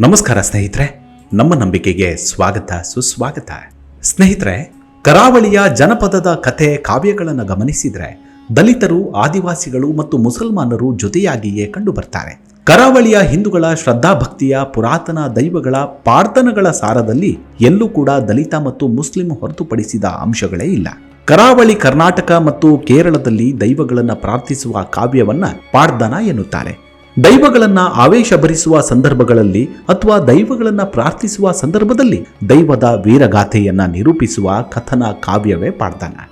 ನಮಸ್ಕಾರ ಸ್ನೇಹಿತರೆ, ನಮ್ಮ ನಂಬಿಕೆಗೆ ಸ್ವಾಗತ, ಸುಸ್ವಾಗತ. ಸ್ನೇಹಿತರೆ, ಕರಾವಳಿಯ ಜನಪದದ ಕಥೆ ಕಾವ್ಯಗಳನ್ನು ಗಮನಿಸಿದ್ರೆ ದಲಿತರು, ಆದಿವಾಸಿಗಳು ಮತ್ತು ಮುಸಲ್ಮಾನರು ಜೊತೆಯಾಗಿಯೇ ಕಂಡುಬರ್ತಾರೆ. ಕರಾವಳಿಯ ಹಿಂದೂಗಳ ಶ್ರದ್ಧಾಭಕ್ತಿಯ ಪುರಾತನ ದೈವಗಳ ಪ್ರಾರ್ಥನೆಗಳ ಸಾರದಲ್ಲಿ ಎಲ್ಲೂ ಕೂಡ ದಲಿತ ಮತ್ತು ಮುಸ್ಲಿಂ ಹೊರತುಪಡಿಸಿದ ಅಂಶಗಳೇ ಇಲ್ಲ. ಕರಾವಳಿ ಕರ್ನಾಟಕ ಮತ್ತು ಕೇರಳದಲ್ಲಿ ದೈವಗಳನ್ನು ಪ್ರಾರ್ಥಿಸುವ ಕಾವ್ಯವನ್ನ ಪಾಡ್ದನ ಎನ್ನುತ್ತಾರೆ. ದೈವಗಳನ್ನ ಆವೇಶ ಭರಿಸುವ ಸಂದರ್ಭಗಳಲ್ಲಿ ಅಥವಾ ದೈವಗಳನ್ನ ಪ್ರಾರ್ಥಿಸುವ ಸಂದರ್ಭದಲ್ಲಿ ದೈವದ ವೀರಗಾಥೆಯನ್ನ ನಿರೂಪಿಸುವ ಕಥನ ಕಾವ್ಯವೇ ಪಾಡ್ದನ.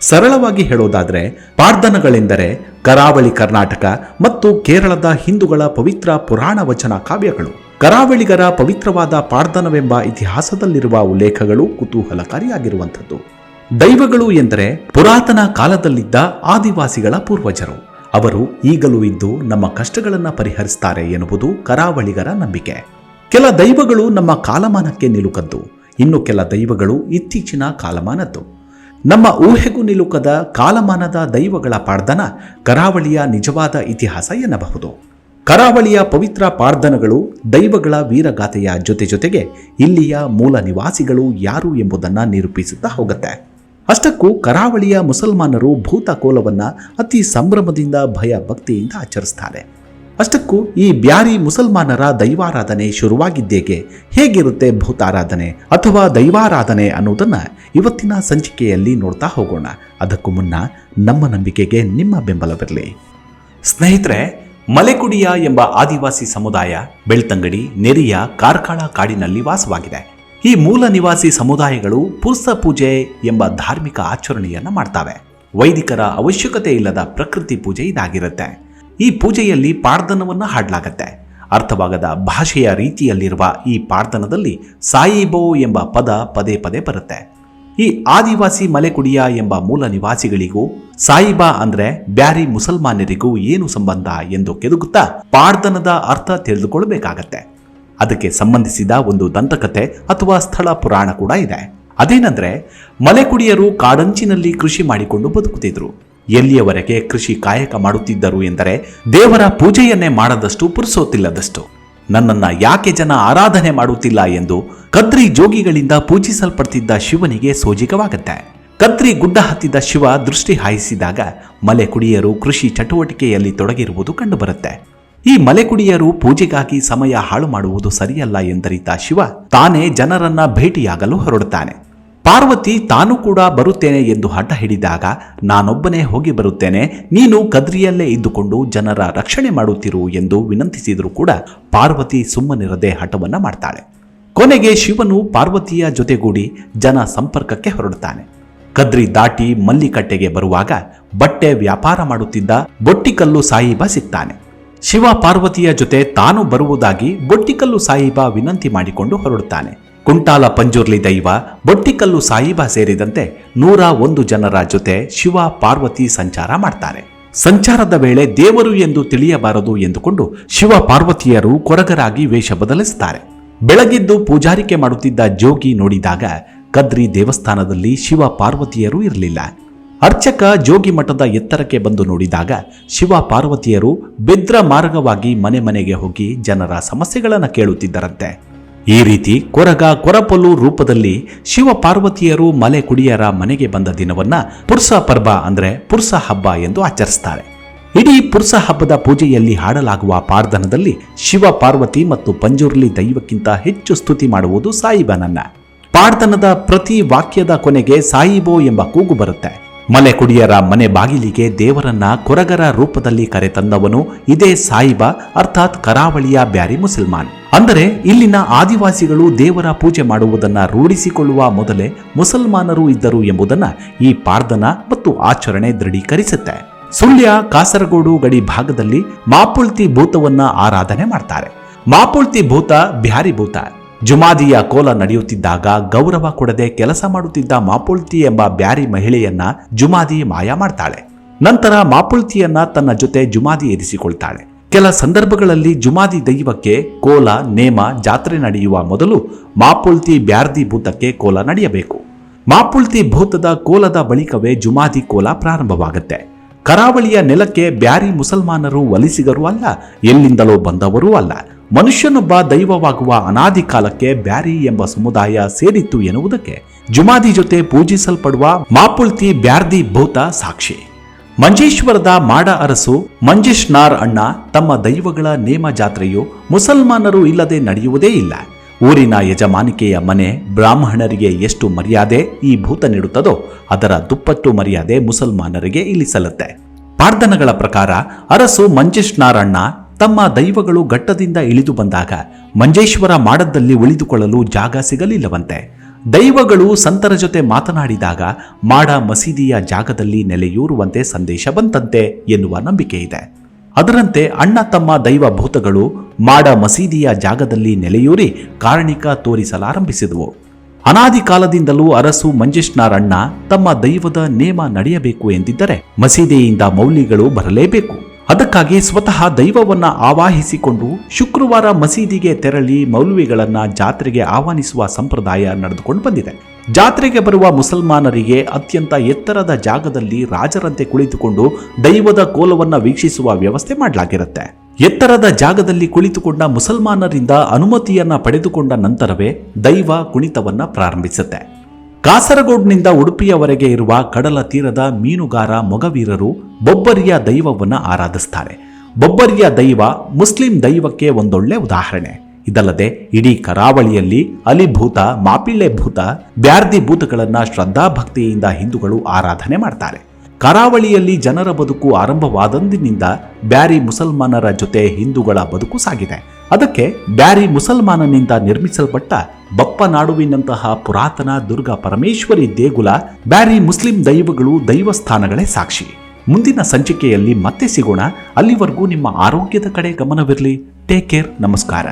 ಸರಳವಾಗಿ ಹೇಳೋದಾದ್ರೆ ಪಾರ್ಧನಗಳೆಂದರೆ ಕರಾವಳಿ ಕರ್ನಾಟಕ ಮತ್ತು ಕೇರಳದ ಹಿಂದೂಗಳ ಪವಿತ್ರ ಪುರಾಣ ವಚನ ಕಾವ್ಯಗಳು. ಕರಾವಳಿಗರ ಪವಿತ್ರವಾದ ಪಾರ್ಧನವೆಂಬ ಇತಿಹಾಸದಲ್ಲಿರುವ ಉಲ್ಲೇಖಗಳು ಕುತೂಹಲಕಾರಿಯಾಗಿರುವಂಥದ್ದು. ದೈವಗಳು ಎಂದರೆ ಪುರಾತನ ಕಾಲದಲ್ಲಿದ್ದ ಆದಿವಾಸಿಗಳ ಪೂರ್ವಜರು. ಅವರು ಈಗಲೂ ಇದ್ದು ನಮ್ಮ ಕಷ್ಟಗಳನ್ನು ಪರಿಹರಿಸ್ತಾರೆ ಎನ್ನುವುದು ಕರಾವಳಿಗರ ನಂಬಿಕೆ. ಕೆಲ ದೈವಗಳು ನಮ್ಮ ಕಾಲಮಾನಕ್ಕೆ ನಿಲುಕದ್ದು. ಇನ್ನು ಕೆಲ ದೈವಗಳು ಇತ್ತೀಚಿನ ಕಾಲಮಾನದ್ದು. ನಮ್ಮ ಊಹೆಗೂ ನಿಲುಕದ ಕಾಲಮಾನದ ದೈವಗಳ ಪಾರ್ಧನ ಕರಾವಳಿಯ ನಿಜವಾದ ಇತಿಹಾಸ ಎನ್ನಬಹುದು. ಕರಾವಳಿಯ ಪವಿತ್ರ ಪಾರ್ಧನಗಳು ದೈವಗಳ ವೀರಗಾಥೆಯ ಜೊತೆ ಜೊತೆಗೆ ಇಲ್ಲಿಯ ಮೂಲ ನಿವಾಸಿಗಳು ಯಾರು ಎಂಬುದನ್ನು ನಿರೂಪಿಸುತ್ತಾ ಹೋಗುತ್ತೆ. ಅಷ್ಟಕ್ಕೂ ಕರಾವಳಿಯ ಮುಸಲ್ಮಾನರು ಭೂತಕೋಲವನ್ನ ಅತಿ ಸಂಭ್ರಮದಿಂದ ಭಯ ಭಕ್ತಿಯಿಂದ ಆಚರಿಸ್ತಾರೆ. ಅಷ್ಟಕ್ಕೂ ಈ ಬ್ಯಾರಿ ಮುಸಲ್ಮಾನರ ದೈವಾರಾಧನೆ ಶುರುವಾಗಿದ್ದೇಗೆ ಹೇಗಿರುತ್ತೆ ಭೂತಾರಾಧನೆ ಅಥವಾ ದೈವಾರಾಧನೆ ಅನ್ನೋದನ್ನ ಇವತ್ತಿನ ಸಂಚಿಕೆಯಲ್ಲಿ ನೋಡ್ತಾ ಹೋಗೋಣ. ಅದಕ್ಕೂ ಮುನ್ನ ನಮ್ಮ ನಂಬಿಕೆಗೆ ನಿಮ್ಮ ಬೆಂಬಲವಿರಲಿ. ಸ್ನೇಹಿತರೆ, ಮಲೆಕುಡಿಯ ಎಂಬ ಆದಿವಾಸಿ ಸಮುದಾಯ ಬೆಳ್ತಂಗಡಿ, ನೆರಿಯ, ಕಾರ್ಕಳ ಕಾಡಿನಲ್ಲಿ ವಾಸವಾಗಿದೆ. ಈ ಮೂಲ ನಿವಾಸಿ ಸಮುದಾಯಗಳು ಪುರ್ಸ ಪೂಜೆ ಎಂಬ ಧಾರ್ಮಿಕ ಆಚರಣೆಯನ್ನು ಮಾಡ್ತವೆ. ವೈದಿಕರ ಅವಶ್ಯಕತೆ ಇಲ್ಲದ ಪ್ರಕೃತಿ ಪೂಜೆ ಇದಾಗಿರುತ್ತೆ. ಈ ಪೂಜೆಯಲ್ಲಿ ಪಾರ್ಧನವನ್ನು ಹಾಡಲಾಗತ್ತೆ. ಅರ್ಥವಾಗದ ಭಾಷೆಯ ರೀತಿಯಲ್ಲಿರುವ ಈ ಪಾರ್ಧನದಲ್ಲಿ ಸಾಯಿಬೋ ಎಂಬ ಪದ ಪದೇ ಪದೇ ಬರುತ್ತೆ. ಈ ಆದಿವಾಸಿ ಮಲೆಕುಡಿಯ ಎಂಬ ಮೂಲ ನಿವಾಸಿಗಳಿಗೂ ಸಾಯಿಬಾ ಅಂದ್ರೆ ಬ್ಯಾರಿ ಮುಸಲ್ಮಾನರಿಗೂ ಏನು ಸಂಬಂಧ ಎಂದು ಕೆದುಕುತ್ತಾ ಪಾರ್ಧನದ ಅರ್ಥ ತಿಳಿದುಕೊಳ್ಳಬೇಕಾಗತ್ತೆ ಅದಕ್ಕೆ ಸಂಬಂಧಿಸಿದ ಒಂದು ದಂತಕಥೆ ಅಥವಾ ಸ್ಥಳ ಪುರಾಣ ಕೂಡ ಇದೆ. ಅದೇನಂದ್ರೆ, ಮಲೆಕುಡಿಯರು ಕಾಡಂಚಿನಲ್ಲಿ ಕೃಷಿ ಮಾಡಿಕೊಂಡು ಬದುಕುತ್ತಿದ್ರು. ಎಲ್ಲಿಯವರೆಗೆ ಕೃಷಿ ಕಾಯಕ ಮಾಡುತ್ತಿದ್ದರು ಎಂದರೆ, ದೇವರ ಪೂಜೆಯನ್ನೇ ಮಾಡದಷ್ಟು ಪುರುಸೋತಿಲ್ಲದಷ್ಟು. ನನ್ನನ್ನ ಯಾಕೆ ಜನ ಆರಾಧನೆ ಮಾಡುತ್ತಿಲ್ಲ ಎಂದು ಕದ್ರಿ ಜೋಗಿಗಳಿಂದ ಪೂಜಿಸಲ್ಪಡ್ತಿದ್ದ ಶಿವನಿಗೆ ಸೋಜಿಗವಾಗುತ್ತೆ. ಕದ್ರಿ ಗುಡ್ಡ ಹತ್ತಿದ ಶಿವ ದೃಷ್ಟಿ ಹಾಯಿಸಿದಾಗ ಮಲೆಕುಡಿಯರು ಕೃಷಿ ಚಟುವಟಿಕೆಯಲ್ಲಿ ತೊಡಗಿರುವುದು ಕಂಡುಬರುತ್ತೆ. ಈ ಮಲೆಕುಡಿಯರು ಪೂಜೆಗಾಗಿ ಸಮಯ ಹಾಳು ಮಾಡುವುದು ಸರಿಯಲ್ಲ ಎಂದರಿತ ಶಿವ, ತಾನೇ ಜನರನ್ನ ಭೇಟಿಯಾಗಲು ಹೊರಡುತ್ತಾನೆ. ಪಾರ್ವತಿ, ತಾನು ಕೂಡ ಬರುತ್ತೇನೆ ಎಂದು ಹಠ ಹಿಡಿದಾಗ, ನಾನೊಬ್ಬನೇ ಹೋಗಿ ಬರುತ್ತೇನೆ, ನೀನು ಕದ್ರಿಯಲ್ಲೇ ಇದ್ದುಕೊಂಡು ಜನರ ರಕ್ಷಣೆ ಮಾಡುತ್ತಿರು ಎಂದು ವಿನಂತಿಸಿದರೂ ಕೂಡ ಪಾರ್ವತಿ ಸುಮ್ಮನಿರದೆ ಹಠವನ್ನ ಮಾಡ್ತಾಳೆ. ಕೊನೆಗೆ ಶಿವನು ಪಾರ್ವತಿಯ ಜೊತೆಗೂಡಿ ಜನ ಸಂಪರ್ಕಕ್ಕೆ ಹೊರಡುತ್ತಾನೆ. ಕದ್ರಿ ದಾಟಿ ಮಲ್ಲಿಕಟ್ಟೆಗೆ ಬರುವಾಗ ಬಟ್ಟೆ ವ್ಯಾಪಾರ ಮಾಡುತ್ತಿದ್ದ ಬೊಟ್ಟಿಕಲ್ಲು ಸಾಯಿಬ ಸಿಗ್ತಾನೆ. ಶಿವ ಪಾರ್ವತಿಯ ಜೊತೆ ತಾನು ಬರುವುದಾಗಿ ಬೊಟ್ಟಿಕಲ್ಲು ಸಾಹಿಬ ವಿನಂತಿ ಮಾಡಿಕೊಂಡು ಹೊರಡುತ್ತಾನೆ. ಕುಂಟಾಲ ಪಂಜುರ್ಲಿ ದೈವ, ಬೊಟ್ಟಿಕಲ್ಲು ಸಾಹಿಬ ಸೇರಿದಂತೆ ನೂರ ಒಂದು ಜನರ ಜೊತೆ ಶಿವ ಪಾರ್ವತಿ ಸಂಚಾರ ಮಾಡ್ತಾರೆ. ಸಂಚಾರದ ವೇಳೆ ದೇವರು ಎಂದು ತಿಳಿಯಬಾರದು ಎಂದುಕೊಂಡು ಶಿವ ಪಾರ್ವತಿಯರು ಕೊರಗರಾಗಿ ವೇಷ ಬದಲಿಸುತ್ತಾರೆ. ಬೆಳಗಿದ್ದು ಪೂಜಾರಿಕೆ ಮಾಡುತ್ತಿದ್ದ ಜೋಗಿ ನೋಡಿದಾಗ ಕದ್ರಿ ದೇವಸ್ಥಾನದಲ್ಲಿ ಶಿವ ಪಾರ್ವತಿಯರು ಇರಲಿಲ್ಲ. ಅರ್ಚಕ ಜೋಗಿ ಮಠದ ಎತ್ತರಕ್ಕೆ ಬಂದು ನೋಡಿದಾಗ ಶಿವ ಪಾರ್ವತಿಯರು ಬೆದ್ರ ಮಾರ್ಗವಾಗಿ ಮನೆ ಮನೆಗೆ ಹೋಗಿ ಜನರ ಸಮಸ್ಯೆಗಳನ್ನು ಕೇಳುತ್ತಿದ್ದರಂತೆ. ಈ ರೀತಿ ಕೊರಗ ಕೊರಪಲು ರೂಪದಲ್ಲಿ ಶಿವ ಪಾರ್ವತಿಯರು ಮಲೆ ಕುಡಿಯರ ಮನೆಗೆ ಬಂದ ದಿನವನ್ನ ಪುರ್ಸ ಪರ್ಬ ಅಂದ್ರೆ ಪುರ್ಸ ಹಬ್ಬ ಎಂದು ಆಚರಿಸ್ತಾರೆ. ಇಡೀ ಪುರ್ಸ ಹಬ್ಬದ ಪೂಜೆಯಲ್ಲಿ ಹಾಡಲಾಗುವ ಪಾರ್ಧನದಲ್ಲಿ ಶಿವ ಪಾರ್ವತಿ ಮತ್ತು ಪಂಜುರ್ಲಿ ದೈವಕ್ಕಿಂತ ಹೆಚ್ಚು ಸ್ತುತಿ ಮಾಡುವುದು ಸಾಯಿಬನನ್ನ. ಪಾರ್ಧನದ ಪ್ರತಿ ವಾಕ್ಯದ ಕೊನೆಗೆ ಸಾಯಿಬೋ ಎಂಬ ಕೂಗು ಬರುತ್ತೆ. ಮಲೆ ಕುಡಿಯರ ಮನೆ ಬಾಗಿಲಿಗೆ ದೇವರನ್ನ ಕೊರಗರ ರೂಪದಲ್ಲಿ ಕರೆತಂದವನು ಇದೇ ಸಾಯಿಬಾ, ಅರ್ಥಾತ್ ಕರಾವಳಿಯ ಬ್ಯಾರಿ ಮುಸಲ್ಮಾನ್. ಅಂದರೆ ಇಲ್ಲಿನ ಆದಿವಾಸಿಗಳು ದೇವರ ಪೂಜೆ ಮಾಡುವುದನ್ನ ರೂಢಿಸಿಕೊಳ್ಳುವ ಮೊದಲೇ ಮುಸಲ್ಮಾನರು ಇದ್ದರು ಎಂಬುದನ್ನ ಈ ಪಾರ್ದನ ಮತ್ತು ಆಚರಣೆ ದೃಢೀಕರಿಸುತ್ತೆ. ಸುಳ್ಯ ಕಾಸರಗೋಡು ಗಡಿ ಭಾಗದಲ್ಲಿ ಮಾಪುಳ್ತಿ ಭೂತವನ್ನ ಆರಾಧನೆ ಮಾಡ್ತಾರೆ. ಮಾಪುಳ್ತಿ ಭೂತ ಬ್ಯಾರಿ ಭೂತ. ಜುಮಾದಿಯ ಕೋಲ ನಡೆಯುತ್ತಿದ್ದಾಗ ಗೌರವ ಕೊಡದೆ ಕೆಲಸ ಮಾಡುತ್ತಿದ್ದ ಮಾಪುಳ್ತಿ ಎಂಬ ಬ್ಯಾರಿ ಮಹಿಳೆಯನ್ನ ಜುಮಾದಿ ಮಾಯ ಮಾಡ್ತಾಳೆ. ನಂತರ ಮಾಪುಳ್ತಿಯನ್ನ ತನ್ನ ಜೊತೆ ಜುಮಾದಿ ಇರಿಸಿಕೊಳ್ತಾಳೆ. ಕೆಲ ಸಂದರ್ಭಗಳಲ್ಲಿ ಜುಮಾದಿ ದೈವಕ್ಕೆ ಕೋಲ, ನೇಮ, ಜಾತ್ರೆ ನಡೆಯುವ ಮೊದಲು ಮಾಪುಳ್ತಿ ಬ್ಯಾರ್ದಿ ಭೂತಕ್ಕೆ ಕೋಲ ನಡೆಯಬೇಕು. ಮಾಪುಳ್ತಿ ಭೂತದ ಕೋಲದ ಬಳಿಕವೇ ಜುಮಾದಿ ಕೋಲ ಪ್ರಾರಂಭವಾಗುತ್ತೆ. ಕರಾವಳಿಯ ನೆಲಕ್ಕೆ ಬ್ಯಾರಿ ಮುಸಲ್ಮಾನರು ವಲಿಸಿಗರೂ ಅಲ್ಲ, ಎಲ್ಲಿಂದಲೋ ಬಂದವರೂ ಅಲ್ಲ. ಮನುಷ್ಯನೊಬ್ಬ ದೈವವಾಗುವ ಅನಾದಿ ಕಾಲಕ್ಕೆ ಬ್ಯಾರಿ ಎಂಬ ಸಮುದಾಯ ಸೇರಿತ್ತು ಎನ್ನುವುದಕ್ಕೆ ಜುಮಾದಿ ಜೊತೆ ಪೂಜಿಸಲ್ಪಡುವ ಮಾಪುಳ್ತಿ ಬ್ಯಾರ್ದಿ ಭೂತ ಸಾಕ್ಷಿ. ಮಂಜೇಶ್ವರದ ಮಾಡ ಅರಸು ಮಂಜೇಶ್ನಾರ್ ಅಣ್ಣ ತಮ್ಮ ದೈವಗಳ ನೇಮ ಜಾತ್ರೆಯು ಮುಸಲ್ಮಾನರು ಇಲ್ಲದೆ ನಡೆಯುವುದೇ ಇಲ್ಲ. ಊರಿನ ಯಜಮಾನಿಕೆಯ ಮನೆ ಬ್ರಾಹ್ಮಣರಿಗೆ ಎಷ್ಟು ಮರ್ಯಾದೆ ಈ ಭೂತ ನೀಡುತ್ತದೋ ಅದರ ದುಪ್ಪಟ್ಟು ಮರ್ಯಾದೆ ಮುಸಲ್ಮಾನರಿಗೆ ಇಲ್ಲಿ ಸಲ್ಲುತ್ತೆ ಪಾರ್ದನಗಳ ಪ್ರಕಾರ ಅರಸು ಮಂಜೇಶ್ನಾರಣ್ಣ ತಮ್ಮ ದೈವಗಳು ಘಟ್ಟದಿಂದ ಇಳಿದು ಬಂದಾಗ ಮಂಜೇಶ್ವರ ಮಾಡದಲ್ಲಿ ಉಳಿದುಕೊಳ್ಳಲು ಜಾಗ ಸಿಗಲಿಲ್ಲವಂತೆ. ದೈವಗಳು ಸಂತರ ಜೊತೆ ಮಾತನಾಡಿದಾಗ ಮಾಡ ಮಸೀದಿಯ ಜಾಗದಲ್ಲಿ ನೆಲೆಯೂರುವಂತೆ ಸಂದೇಶ ಬಂತಂತೆ ಎನ್ನುವ ನಂಬಿಕೆ ಇದೆ. ಅದರಂತೆ ಅಣ್ಣ ತಮ್ಮ ದೈವ ಭೂತಗಳು ಮಾಡ ಮಸೀದಿಯ ಜಾಗದಲ್ಲಿ ನೆಲೆಯೂರಿ ಕಾರಣಿಕ ತೋರಿಸಲಾರಂಭಿಸಿದವು. ಅನಾದಿ ಕಾಲದಿಂದಲೂ ಅರಸು ಮಂಜೇಶ್ನಾರಣ್ಣ ತಮ್ಮ ದೈವದ ನೇಮ ನಡೆಯಬೇಕು ಎಂದಿದ್ದರೆ ಮಸೀದಿಯಿಂದ ಮೌಲ್ಯಗಳು ಬರಲೇಬೇಕು. ಅದಕ್ಕಾಗಿ ಸ್ವತಃ ದೈವವನ್ನ ಆವಾಹಿಸಿಕೊಂಡು ಶುಕ್ರವಾರ ಮಸೀದಿಗೆ ತೆರಳಿ ಮೌಲ್ವಿಗಳನ್ನ ಜಾತ್ರೆಗೆ ಆಹ್ವಾನಿಸುವ ಸಂಪ್ರದಾಯ ನಡೆದುಕೊಂಡು ಬಂದಿದೆ. ಜಾತ್ರೆಗೆ ಬರುವ ಮುಸಲ್ಮಾನರಿಗೆ ಅತ್ಯಂತ ಎತ್ತರದ ಜಾಗದಲ್ಲಿ ರಾಜರಂತೆ ಕುಳಿತುಕೊಂಡು ದೈವದ ಕೋಲವನ್ನ ವೀಕ್ಷಿಸುವ ವ್ಯವಸ್ಥೆ ಮಾಡಲಾಗಿರುತ್ತೆ. ಎತ್ತರದ ಜಾಗದಲ್ಲಿ ಕುಳಿತುಕೊಂಡ ಮುಸಲ್ಮಾನರಿಂದ ಅನುಮತಿಯನ್ನ ಪಡೆದುಕೊಂಡ ನಂತರವೇ ದೈವ ಕುಣಿತವನ್ನ ಪ್ರಾರಂಭಿಸುತ್ತೆ. ಕಾಸರಗೋಡ್ನಿಂದ ಉಡುಪಿಯವರೆಗೆ ಇರುವ ಕಡಲ ತೀರದ ಮೀನುಗಾರ ಮೊಗವೀರರು ಬೊಬ್ಬರಿಯ ದೈವವನ್ನು ಆರಾಧಿಸ್ತಾರೆ. ಬೊಬ್ಬರಿಯ ದೈವ ಮುಸ್ಲಿಂ ದೈವಕ್ಕೆ ಒಂದೊಳ್ಳೆ ಉದಾಹರಣೆ. ಇದಲ್ಲದೆ ಇಡೀ ಕರಾವಳಿಯಲ್ಲಿ ಅಲಿಭೂತ ಮಾಪಿಳ್ಳೆ ಭೂತ ಬ್ಯಾರ್ದಿ ಭೂತಗಳನ್ನು ಶ್ರದ್ಧಾಭಕ್ತಿಯಿಂದ ಹಿಂದೂಗಳು ಆರಾಧನೆ ಮಾಡ್ತಾರೆ. ಕರಾವಳಿಯಲ್ಲಿ ಜನರ ಬದುಕು ಆರಂಭವಾದಂದಿನಿಂದ ಬ್ಯಾರಿ ಮುಸಲ್ಮಾನರ ಜೊತೆ ಹಿಂದೂಗಳ ಬದುಕು ಸಾಗಿದೆ. ಅದಕ್ಕೆ ಬ್ಯಾರಿ ಮುಸಲ್ಮಾನನಿಂದ ನಿರ್ಮಿಸಲ್ಪಟ್ಟ ಬಪ್ಪನಾಡುವಿನಂತಹ ಪುರಾತನ ದುರ್ಗಾ ಪರಮೇಶ್ವರಿ ದೇಗುಲ ಬ್ಯಾರಿ ಮುಸ್ಲಿಂ ದೈವಗಳು ದೈವಸ್ಥಾನಗಳೇ ಸಾಕ್ಷಿ. ಮುಂದಿನ ಸಂಚಿಕೆಯಲ್ಲಿ ಮತ್ತೆ ಸಿಗೋಣ. ಅಲ್ಲಿವರೆಗೂ ನಿಮ್ಮ ಆರೋಗ್ಯದ ಕಡೆ ಗಮನವಿರಲಿ. ಟೇಕ್ ಕೇರ್ ನಮಸ್ಕಾರ.